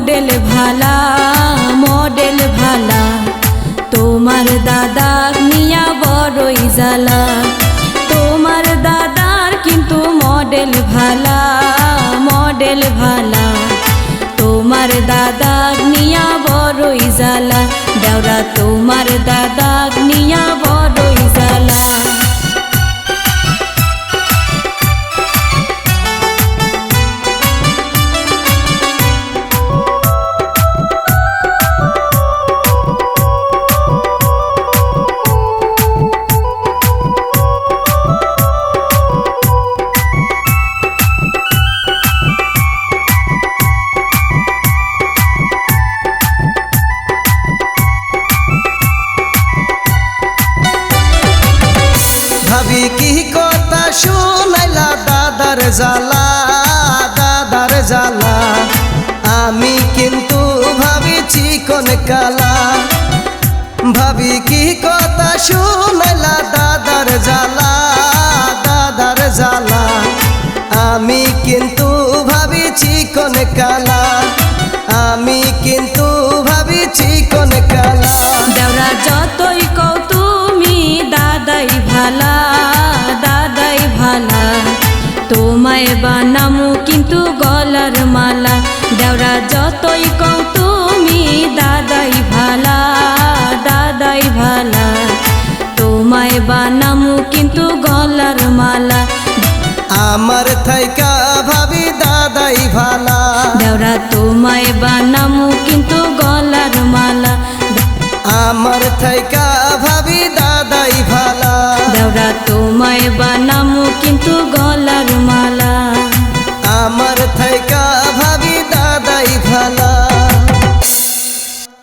Model ভালা model ভালা। তোমার দাদা নিয়া বড়ই জালা তোমার দাদার কিন্তু মডেল ভালা মডেল ভালা। তোমার দাদা নিয়া বড়ই জালা দেওরা তোমার দাদা কি কথা শুনাইলা? দাদার জালা দাদার জালা আমি কিন্তু ভাবি চিকন কালা। ভাবি কি কথা শুনাইলা? দাদার জালা দাদার জালা আমি কিন্তু ভাবি চিকন কালা। যতই কও তুমি দাদাই ভালা দাদাই ভালা। তোমায় বানামু কিন্তু গলার মালা। আমার থাইকা ভাবি দাদাই ভালা। দেওরা তোমায় বানামু কিন্তু গলার মালা। আমার থাইকা ভাবি দাদাই ভালা। দেওরা তোমায় বানামু কিন্তু গলার মালা